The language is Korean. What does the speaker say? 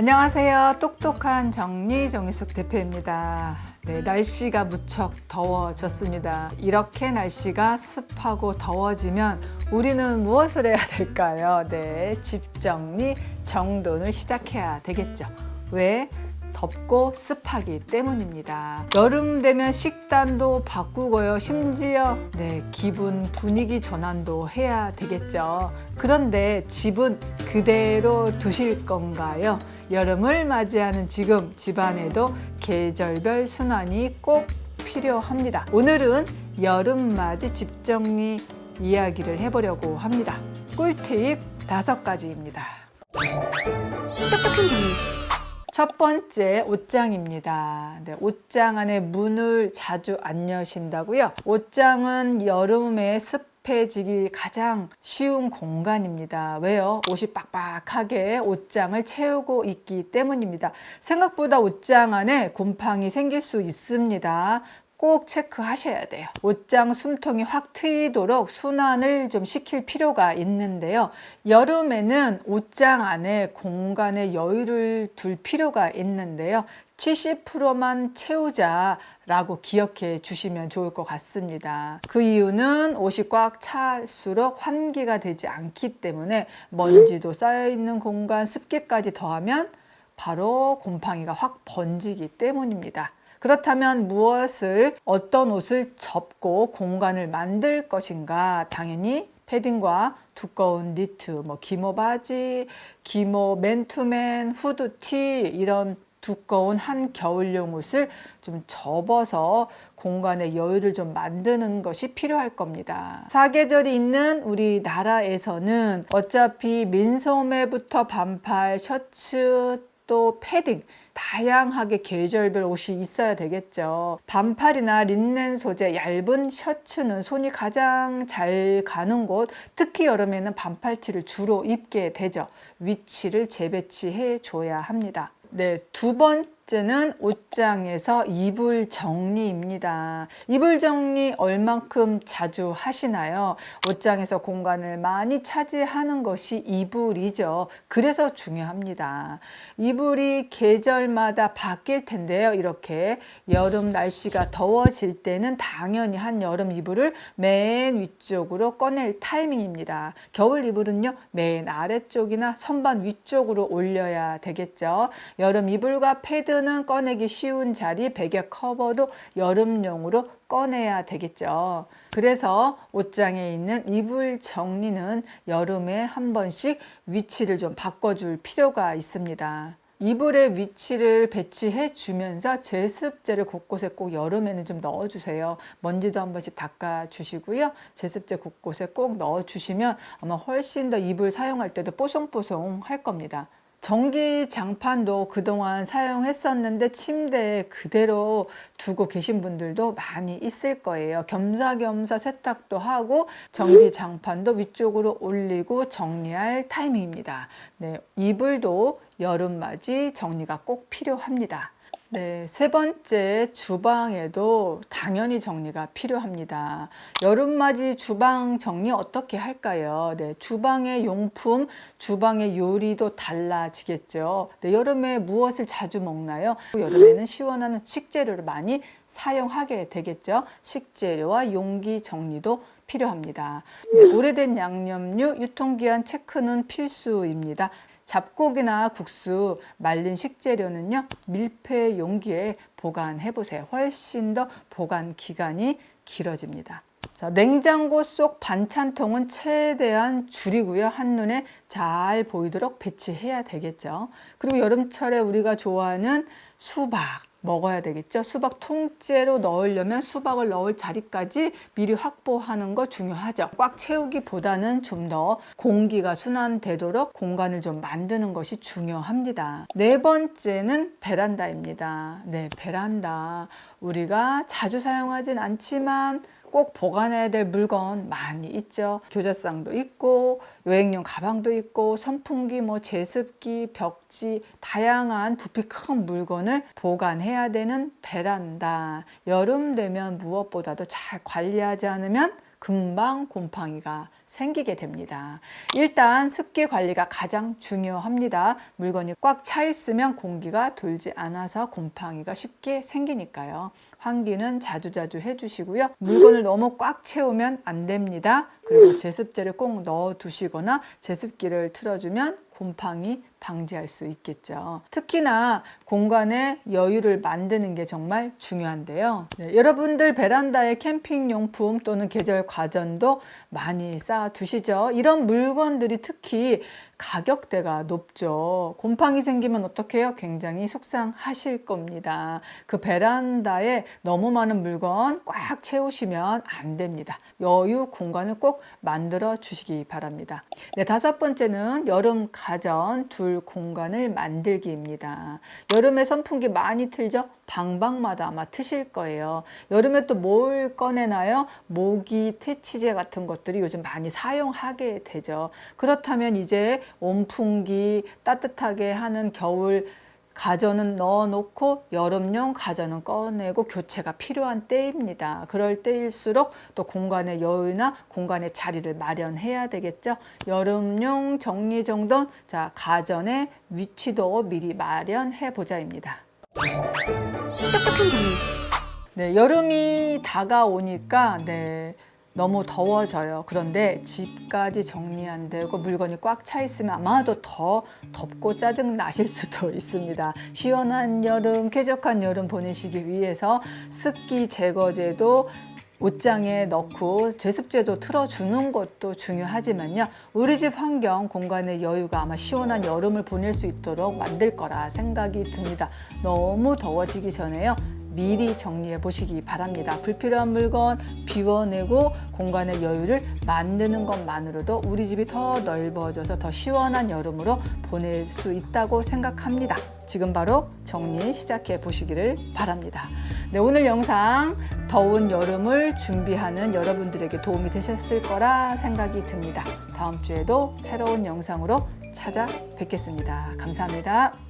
안녕하세요. 똑똑한 정리 정희숙 대표입니다. 네, 날씨가 무척 더워졌습니다. 이렇게 날씨가 습하고 더워지면 우리는 무엇을 해야 될까요? 네, 집 정리, 정돈을 시작해야 되겠죠. 왜? 덥고 습하기 때문입니다. 여름 되면 식단도 바꾸고요. 심지어 네, 기분 분위기 전환도 해야 되겠죠. 그런데 집은 그대로 두실 건가요? 여름을 맞이하는 지금 집안에도 계절별 순환이 꼭 필요합니다. 오늘은 여름맞이 집 정리 이야기를 해보려고 합니다. 꿀팁 다섯 가지입니다. 똑똑한 정리 첫 번째 옷장입니다. 네, 옷장 안에 문을 자주 안 여신다고요? 옷장은 여름에 습 해지기 가장 쉬운 공간입니다. 왜요? 옷이 빡빡하게 옷장을 채우고 있기 때문입니다. 생각보다 옷장 안에 곰팡이 생길 수 있습니다. 꼭 체크하셔야 돼요. 옷장 숨통이 확 트이도록 순환을 좀 시킬 필요가 있는데요. 여름에는 옷장 안에 공간에 여유를 둘 필요가 있는데요. 70%만 채우자라고 기억해 주시면 좋을 것 같습니다. 그 이유는 옷이 꽉 찰수록 환기가 되지 않기 때문에 먼지도 쌓여 있는 공간 습기까지 더하면 바로 곰팡이가 확 번지기 때문입니다. 그렇다면 무엇을 어떤 옷을 접고 공간을 만들 것인가? 당연히 패딩과 두꺼운 니트, 뭐 기모 바지, 기모 맨투맨, 후드티 이런 두꺼운 한 겨울용 옷을 좀 접어서 공간의 여유를 좀 만드는 것이 필요할 겁니다. 사계절이 있는 우리나라에서는 어차피 민소매부터 반팔, 셔츠, 또 패딩 다양하게 계절별 옷이 있어야 되겠죠. 반팔이나 린넨 소재 얇은 셔츠는 손이 가장 잘 가는 곳, 특히 여름에는 반팔티를 주로 입게 되죠. 위치를 재배치해 줘야 합니다. 네, 두 번째 는 옷장에서 이불 정리입니다. 이불 정리 얼만큼 자주 하시나요? 옷장에서 공간을 많이 차지하는 것이 이불이죠. 그래서 중요합니다. 이불이 계절마다 바뀔 텐데요. 이렇게 여름 날씨가 더워질 때는 당연히 한 여름 이불을 맨 위쪽으로 꺼낼 타이밍입니다. 겨울 이불은요, 맨 아래쪽이나 선반 위쪽으로 올려야 되겠죠. 여름 이불과 패드 는 꺼내기 쉬운 자리, 베개 커버도 여름용으로 꺼내야 되겠죠. 그래서 옷장에 있는 이불 정리는 여름에 한 번씩 위치를 좀 바꿔줄 필요가 있습니다. 이불의 위치를 배치해 주면서 제습제를 곳곳에 꼭 여름에는 좀 넣어 주세요. 먼지도 한 번씩 닦아 주시고요. 제습제 곳곳에 꼭 넣어 주시면 아마 훨씬 더 이불 사용할 때도 뽀송뽀송 할 겁니다. 전기 장판도 그동안 사용했었는데 침대에 그대로 두고 계신 분들도 많이 있을 거예요. 겸사겸사 세탁도 하고 전기 장판도 위쪽으로 올리고 정리할 타이밍입니다. 네, 이불도 여름맞이 정리가 꼭 필요합니다. 네, 세 번째 주방에도 당연히 정리가 필요합니다. 여름맞이 주방 정리 어떻게 할까요? 네, 주방의 용품, 주방의 요리도 달라지겠죠. 네, 여름에 무엇을 자주 먹나요? 여름에는 시원한 식재료를 많이 사용하게 되겠죠. 식재료와 용기 정리도 필요합니다. 네, 오래된 양념류, 유통기한 체크는 필수입니다. 잡곡이나 국수, 말린 식재료는요, 밀폐 용기에 보관해 보세요. 훨씬 더 보관 기간이 길어집니다. 자, 냉장고 속 반찬통은 최대한 줄이고요. 한눈에 잘 보이도록 배치해야 되겠죠. 그리고 여름철에 우리가 좋아하는 수박, 먹어야 되겠죠. 수박 통째로 넣으려면 수박을 넣을 자리까지 미리 확보하는 거 중요하죠. 꽉 채우기보다는 좀 더 공기가 순환되도록 공간을 좀 만드는 것이 중요합니다. 네 번째는 베란다입니다. 네, 베란다. 우리가 자주 사용하진 않지만 꼭 보관해야 될 물건 많이 있죠. 교자상도 있고 여행용 가방도 있고 선풍기, 뭐 제습기, 벽지 다양한 부피 큰 물건을 보관해야 되는 베란다. 여름 되면 무엇보다도 잘 관리하지 않으면 금방 곰팡이가 생기게 됩니다. 일단 습기 관리가 가장 중요합니다. 물건이 꽉 차 있으면 공기가 돌지 않아서 곰팡이가 쉽게 생기니까요. 환기는 자주자주 해주시고요. 물건을 너무 꽉 채우면 안 됩니다. 그리고 제습제를 꼭 넣어 두시거나 제습기를 틀어주면 곰팡이 방지할 수 있겠죠. 특히나 공간에 여유를 만드는 게 정말 중요한데요. 네, 여러분들 베란다에 캠핑용품 또는 계절 과전도 많이 쌓아 두시죠. 이런 물건들이 특히 가격대가 높죠. 곰팡이 생기면 어떻게 해요? 굉장히 속상하실 겁니다. 그 베란다에 너무 많은 물건 꽉 채우시면 안 됩니다. 여유 공간을 꼭 만들어 주시기 바랍니다. 네, 다섯 번째는 여름 가전 둘 공간을 만들기입니다. 여름에 선풍기 많이 틀죠? 방방마다 아마 트실 거예요. 여름에 또 뭘 꺼내나요? 모기, 퇴치제 같은 것들이 요즘 많이 사용하게 되죠. 그렇다면 이제 온풍기 따뜻하게 하는 겨울 가전은 넣어놓고 여름용 가전은 꺼내고 교체가 필요한 때입니다. 그럴 때일수록 또 공간의 여유나 공간의 자리를 마련해야 되겠죠. 여름용 정리정돈, 자 가전의 위치도 미리 마련해 보자입니다. 똑똑한 정리 네, 여름이 다가오니까 네, 너무 더워져요. 그런데 집까지 정리 안 되고 물건이 꽉 차 있으면 아마도 더 덥고 짜증 나실 수도 있습니다. 시원한 여름, 쾌적한 여름 보내시기 위해서 습기 제거제도 옷장에 넣고 제습제도 틀어주는 것도 중요하지만요. 우리 집 환경 공간의 여유가 아마 시원한 여름을 보낼 수 있도록 만들 거라 생각이 듭니다. 너무 더워지기 전에요. 미리 정리해 보시기 바랍니다. 불필요한 물건 비워내고 공간의 여유를 만드는 것만으로도 우리 집이 더 넓어져서 더 시원한 여름으로 보낼 수 있다고 생각합니다. 지금 바로 정리 시작해 보시기를 바랍니다. 네, 오늘 영상 더운 여름을 준비하는 여러분들에게 도움이 되셨을 거라 생각이 듭니다. 다음 주에도 새로운 영상으로 찾아뵙겠습니다. 감사합니다.